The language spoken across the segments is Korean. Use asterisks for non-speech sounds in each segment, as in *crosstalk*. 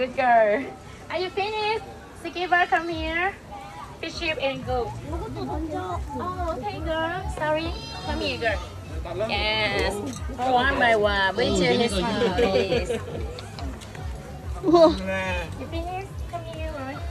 Good girl. Are you finished? Skipper, come here. Fish ship and go. Oh, okay, girl. Sorry. Come here, girl. Yes. One by one. Which is please. 우와. You finished? Come here, right?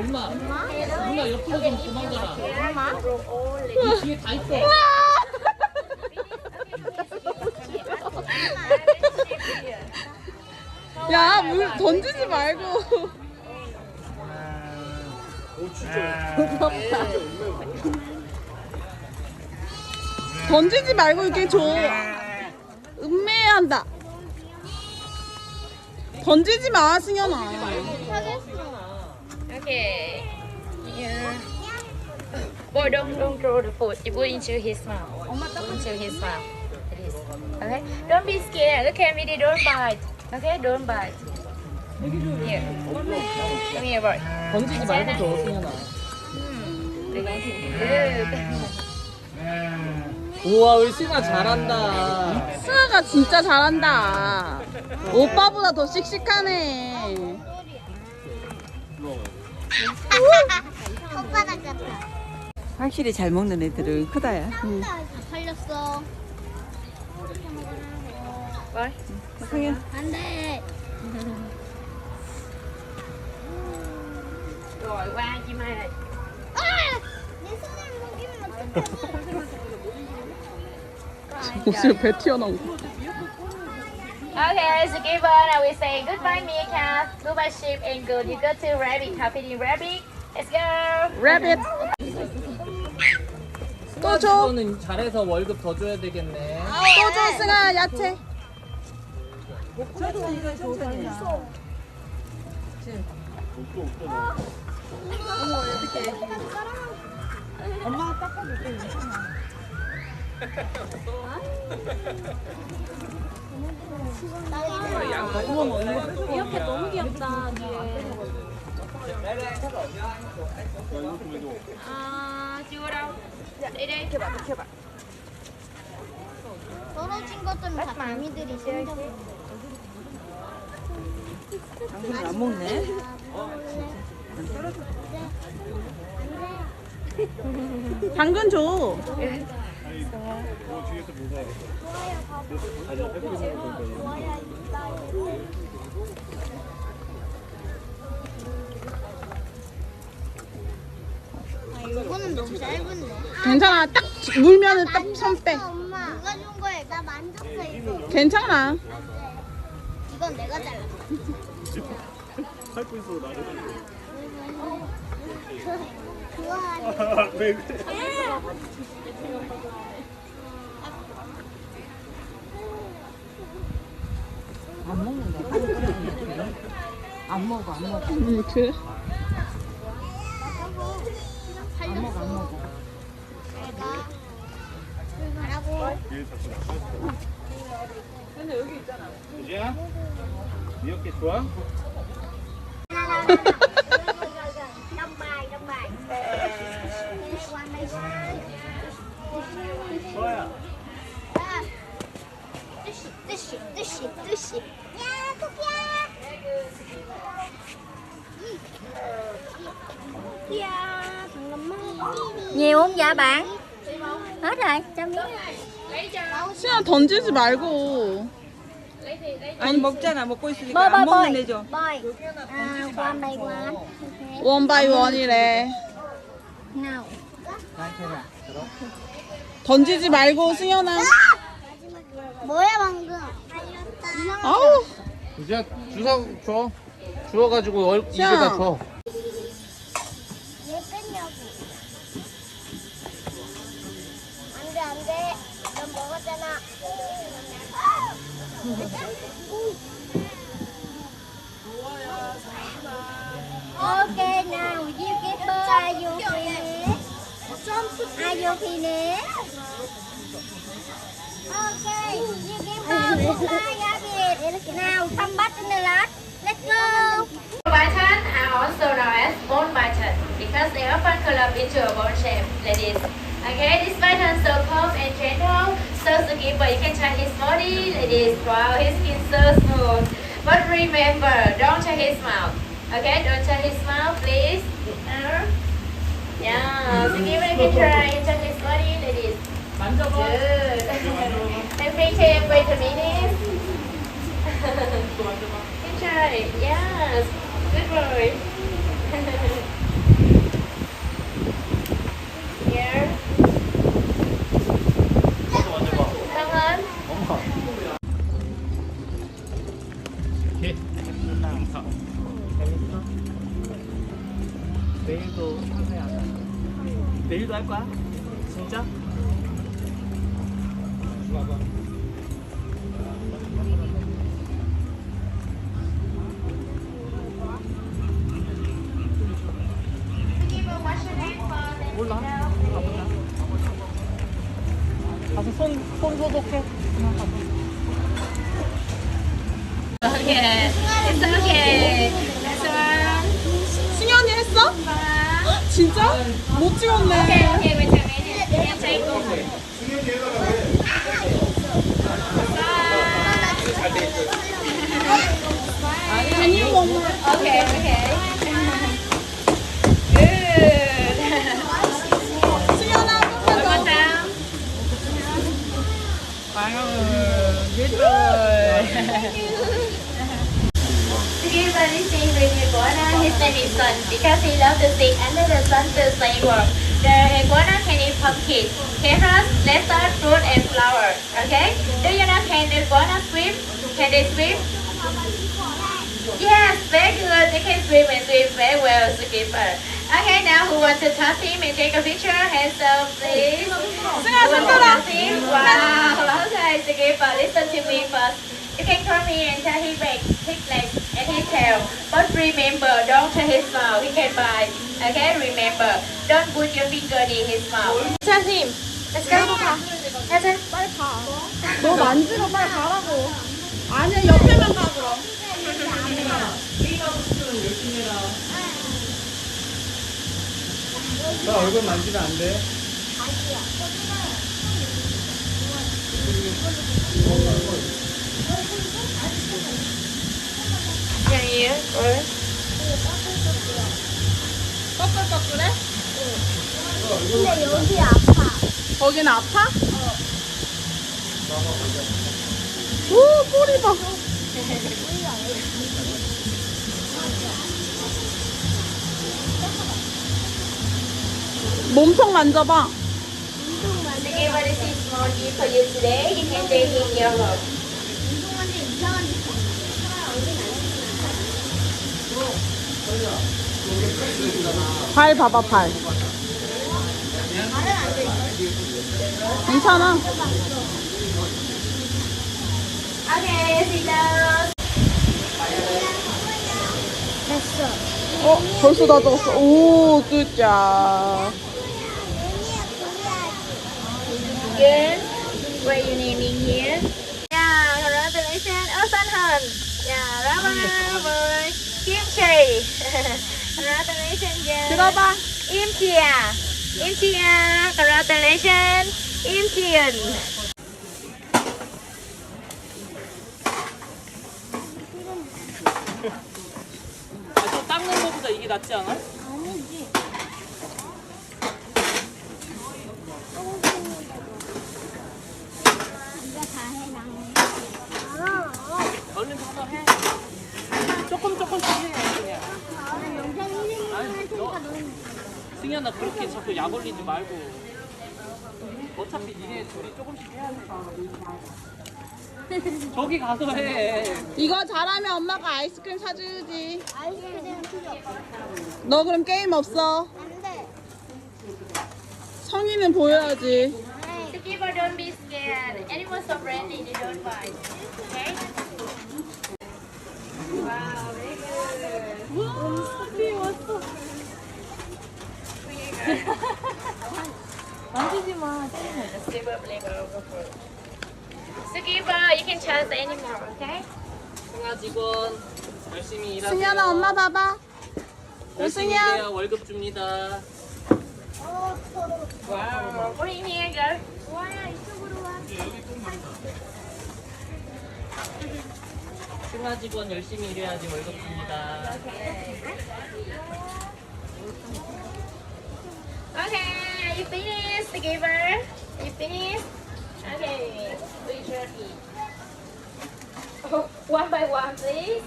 엄마, 엄마 옆으로 좀 도망가라. 뒤에 다 있어. 야, 물 던지지 말고. 던지지 말고 이렇게 줘. 음매한다. 던지지 마, 승현아. Okay. Here. Boy, don't don't throw the food. You put into his mouth. Put into his mouth. It is. Okay. Don't be scared. Okay, Midi, don't bite. Okay, don't bite. Here. Come here, boy. 던지지 말고 줘, 승현아. Good. 우와, 우리 승아 잘한다. 승아가 진짜 잘한다. 오빠보다 더 씩씩하네. 손바닥 같아. 확실히 잘 먹는 애들은 크다야. 다 팔렸어. Boy. 안 돼. Hai này. 아! 내 손을 먹이면 어떡해. 옷을 배 튀어나온 거. Okay, so give on. I will say goodbye, meerkat. Goodbye, sheep, and good. You go to rabbit. Happy rabbit. Let's go. 레빗. 또 줘. 이거는 잘해서 월급 더 줘야 되겠네. 또 줘, 승아, 야채. À, chưa đâu. Đây đây, kêu bạn, kêu bạn. 떨어진 것들은 다 개미들이 생겨. 당신은 안 먹네. 당근 줘. 아, 이거는 너무 짧은데. 괜찮아. 딱 물면은 딱 손 빼. 만졌어, 엄마. 누가 준 거야? 나 만졌어 이거. 괜찮아. 이건 내가 잘랐어. 살고 있어 나를 좋아하지. 왜 그래 안 먹는데. 빨리 끓여. 안 먹어, 안 먹어. 음, 그래. 안 먹어, 안 먹어. 얘 자꾸 나가 좋아? Đông bài, đông bài. Qua đây qua. 좋아요 아, 뜨시, 뜨시, 뜨시, 뜨시. 야, 토끼야. 토끼야, 잠깐만. Nhiều không dạ bạn? Hết rồi, cho miếng. 승아, 던지지 말고. 아니, 먹잖아. 먹고 있으니까 bơi, 안 먹는. 애죠. À, qua đây qua. 원 바이 원이래. 던지지 말고, 승현아. 뭐야 방금? 아우. 유지야, 주사 줘. 주워가지고 얼, 입에다 줘. 안돼 안돼. 넌 먹었잖아. *laughs* Okay, now you get are you finished? Are you finished? Okay, you give her goodbye, Abby. Now come back in the lot. Let's go. Python are also known as bone python because they often curl up into a bone shape like this. Okay, this python so calm and gentle, so Skipper, you can try his body like this. Wow, his skin so smooth. But remember, don't try his mouth. Okay, don't try his mouth, please. Yeah, Skipper, you can try and touch his body this. Good. and bring him wait a minute. *laughs* Good try. Yes. Good boy. *laughs* Okay. It's okay. That's all. 승현이 했어? 헉, 진짜? 못 찍었네. Okay, okay, wait a minute. Can take over. Can you one more? Okay, okay. Good. 승현아, One 한번 more 더. time. Good boy. anything with iguana. His name is Sun because he loves to sing under the sun to slay work. The iguana can eat pumpkin, carrots, lettuce, fruit, and flower. Okay? Do you know can the iguana swim? Can they swim? Yes, very good. They can swim and swim very well, skipper. Okay, now who wants to touch him and take a picture? Hands up, please. Wow, okay, skipper, listen to me first. You can call me and tell him back. Take like his tail. But remember, don't touch his mouth. He can bite. Okay, remember, don't put your finger in his mouth. Him. Let's go. Touch him. 너 만지고 빨리 가라고. 아니야, 옆에만 가, 그럼. 나 얼굴 만지면 안 돼. Your ear. Or 꺼끌꺼끌해? 근데 여기 아파. 거긴 아파? 오, 꼬리 봐. 몸통 만져봐. Together, this is small gift for you today. You can take in your home. 운동하는데 이상한 발 봐봐, 발. 괜찮아. 됐어. 어, 벌써 다 적었어. 오, 굿자. Good. Write your name in here. Yeah, congratulations. Oh, Sun Hun. Yeah, Rama, Kim Chae. congratulations, girl. 들어봐. Im Chia. Im Chia. Congratulations. Im Chien. 저 닦는 거보다 이게 낫지 않아? 아니지. 이거 다 해, 나는. 알아. 얼른 가서 해. 조금 조금씩 해, 그냥. 나 영상 1위만 할 테니까 너는 승현아, 그렇게 자꾸 약 올리지 말고. 어차피 니네 둘이 조금씩 해야 돼. 저기 가서 해. 이거 잘하면 엄마가 아이스크림 사주지. 아이스크림 필요 없어. 너 그럼 게임 없어. 안 돼. 성의는 보여야지. The keeper don't be scared. Animals so friendly, they don't bite. Okay? 와, 비 왔어. 만지지 마. You can okay? 승아 직원 열심히 일하세요. 승현아, 엄마 봐봐. 열심히 승현. 일해야 월급 줍니다. 어, 서로. Wow. Put in here, girl. 와야 이쪽으로 와. 승하 직원 열심히 일해야지 월급 줍니다. Okay, you finish the giver. You finish. Okay, we should eat. Oh, one by one, please.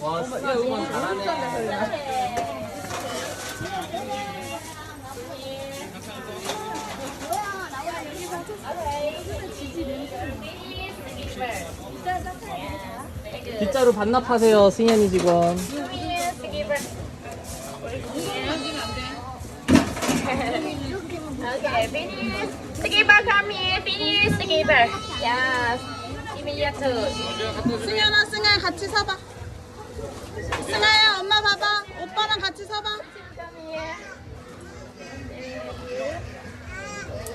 와, 승하 직원 잘하네. 빗자루 반납하세요, 승현이 직원. Okay, finish. Come here. Finish. Yes. 승현아 승아 같이 서봐 승아야 엄마 봐봐 오빠랑 같이 서봐.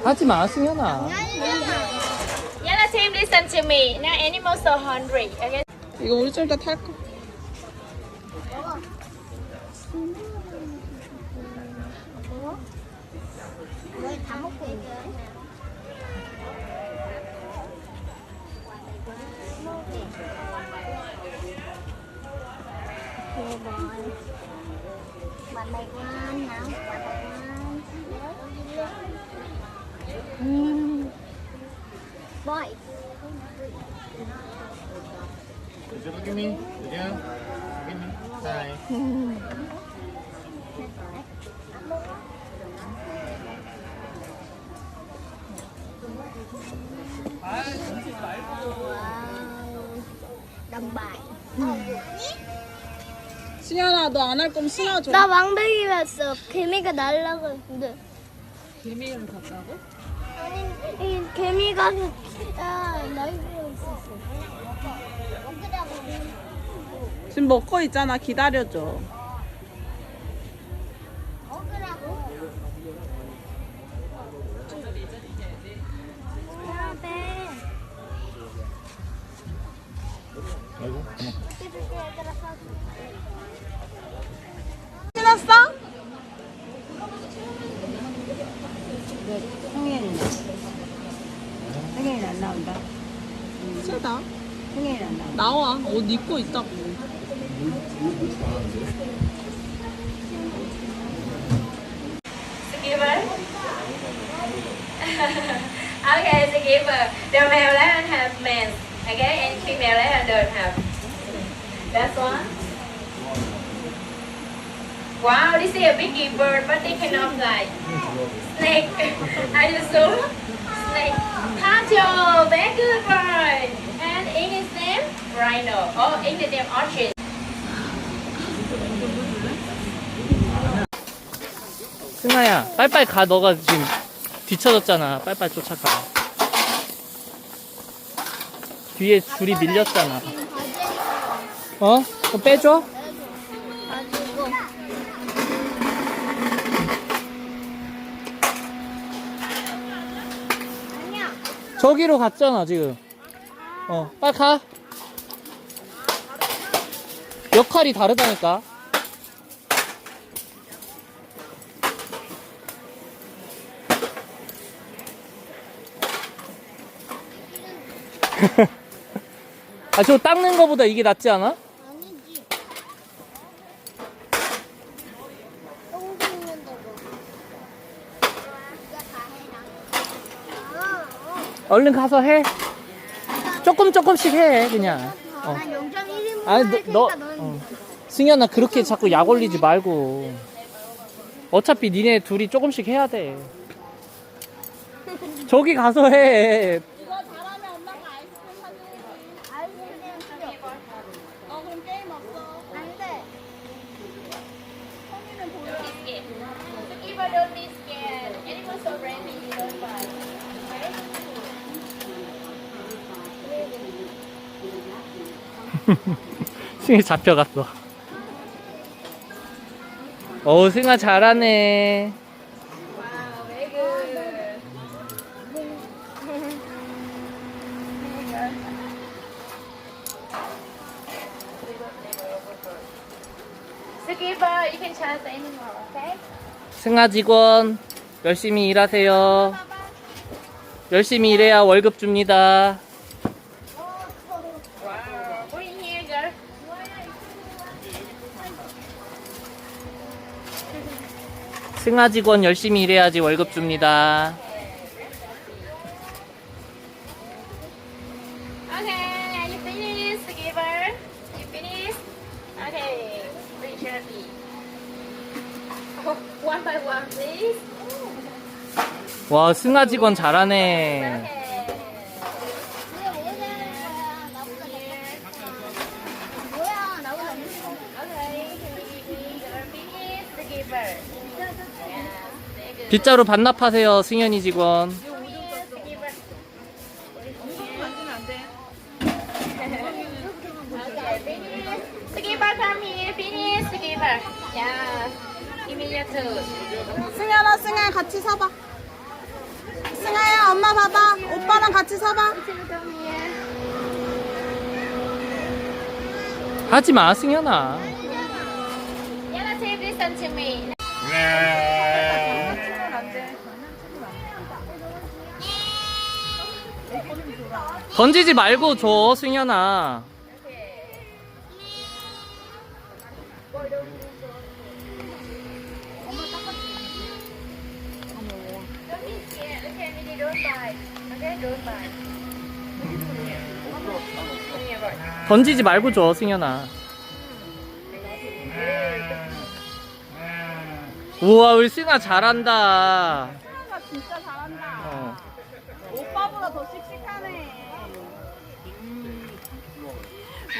하지 마, 승현아. Yellow team, listen to me. Now animals so hungry. Okay. 이거 우리 좀 이따 탈 거. 거의 다 먹고 있네. Bạn này ngoan nào, bạn này ngoan. Boy. Is it look at me? Did you? Look at me. Hi. Bài. 승현아 너 안 할 거면 승아 줘. 나 왕백이 봤어. 개미가 날라가는데. 개미를 갔다고? 이 개미가 아, 날고 있었어. 지금 먹고 있잖아 기다려줘. 입고 있다고. The giver. okay, the giver. The male lion have men. Okay, and female lion don't have. That's one. Wow, this is a big bird, but they cannot fly. Snake. Are you sure? Snake. Turtle. Very good boy. And English name? Rhino. Oh, English name ostrich. 승아야, 빨빨 가. 너가 지금 뒤쳐졌잖아. 빨빨 쫓아가. 뒤에 줄이 밀렸잖아. 어? 그거 빼줘? 저기로 갔잖아, 지금. 어, 빨리 가. 역할이 다르다니까. *laughs* 아, 저 닦는 거보다 이게 낫지 않아? 아니지. 똥 닦는다고. 네가 다 해라. 어, 얼른 가서 해. 조금 조금씩 해, 그냥. 어. 어. 난 0.1인분 아니, 할 너, 테니까 너넌 어. 승현아, 그렇게 자꾸 약 올리지 말고. 어차피 니네 둘이 조금씩 해야 돼. *laughs* 저기 가서 해. 이거 잘하면 엄마가 아이스크림 사주지. 아이스크림 필요. 어 그럼 게임 없어. 안 돼. 성이는 보여. The giver don't be scared. Animals so friendly, you don't bite. Okay? 승희 잡혀갔어. 어, 승아 잘하네. You can okay? 승아 직원, 열심히 일하세요. 열심히 일해야 월급 줍니다. 승하 직원 열심히 일해야지 월급 줍니다. Okay, you finish, giver. You finish. Okay, reach your feet. Oh, one by one, please. 와, 승하 직원 잘하네. Okay. 뭐야 나보다 엄청 Okay, you're finished, the giver. Yeah, very good. 빗자루 반납하세요, 승현이 직원. 승현아 승현 같이 서봐 승아야 엄마 봐봐 오빠랑 같이 서봐. 하지 마, 승현아. 던지지 말고 줘, 승현아. 던지지 말고 줘, 승현아. 우와, 우리 승아 잘한다. 진짜 잘한다 어. 오빠보다 더 씩씩하네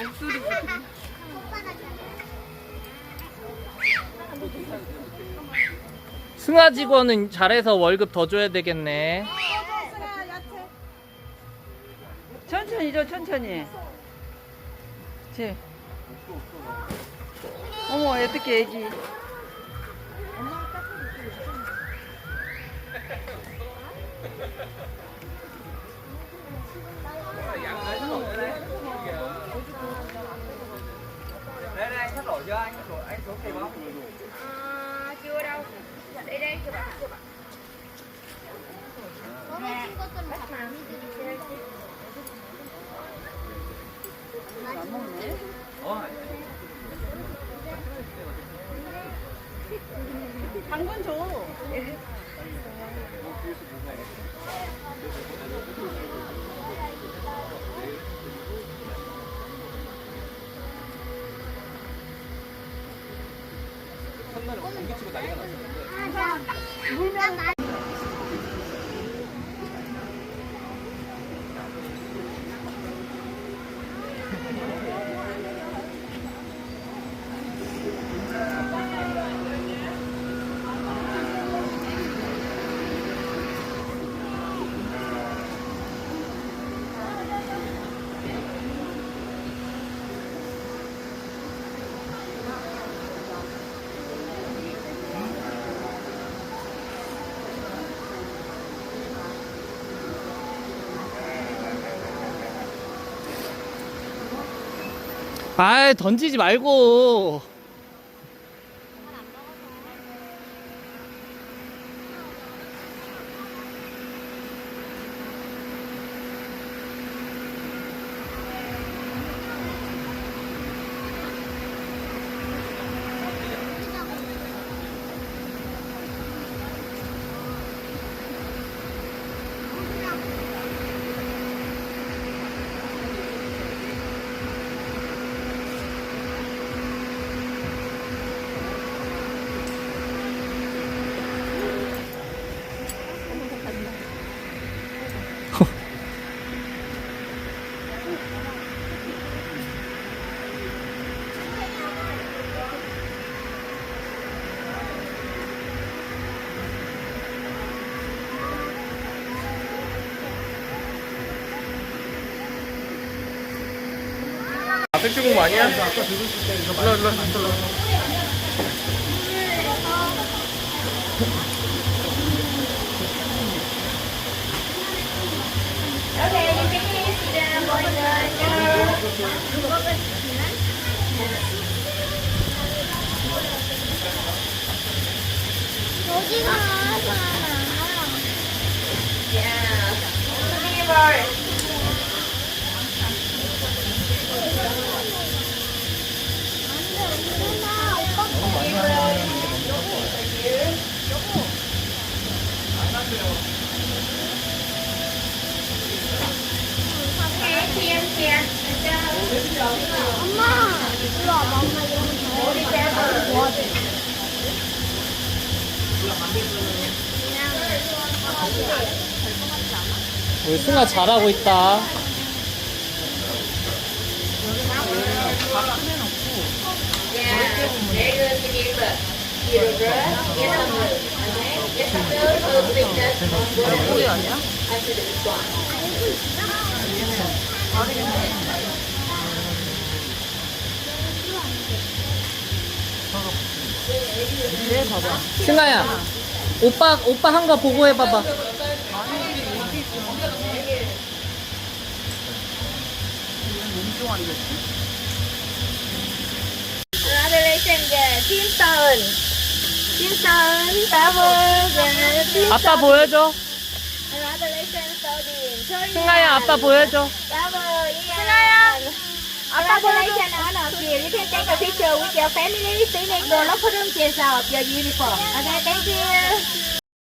목소리 승아 직원은 잘해서 월급 더 줘야 되겠네. 천천히 줘 천천히. 제 어머 어떻게 애기 À, chưa đâu. Đây đây, chưa bạn, chưa bạn. 떨어진 것들은 다 남이들이 당근 줘 물면 나 아, 던지지 말고. 앞에 공부 아니야? 일로 일로 일로 Okay, you finish. Sit down, boy, girl. 여기가 하나 Yeah. The giver. 승아 잘하고 있다. 승아야, 오빠 오빠 한 거 보고 해 봐봐. Congratulations, Turn. Team Turn, Tower, yeah. Team 아빠. 보여줘. Congratulations. Sorry, 승아야, 아빠 보여줘. Congratulations on our kid. You can take a picture with your family. See them kids out. Your uniform. Okay, thank you.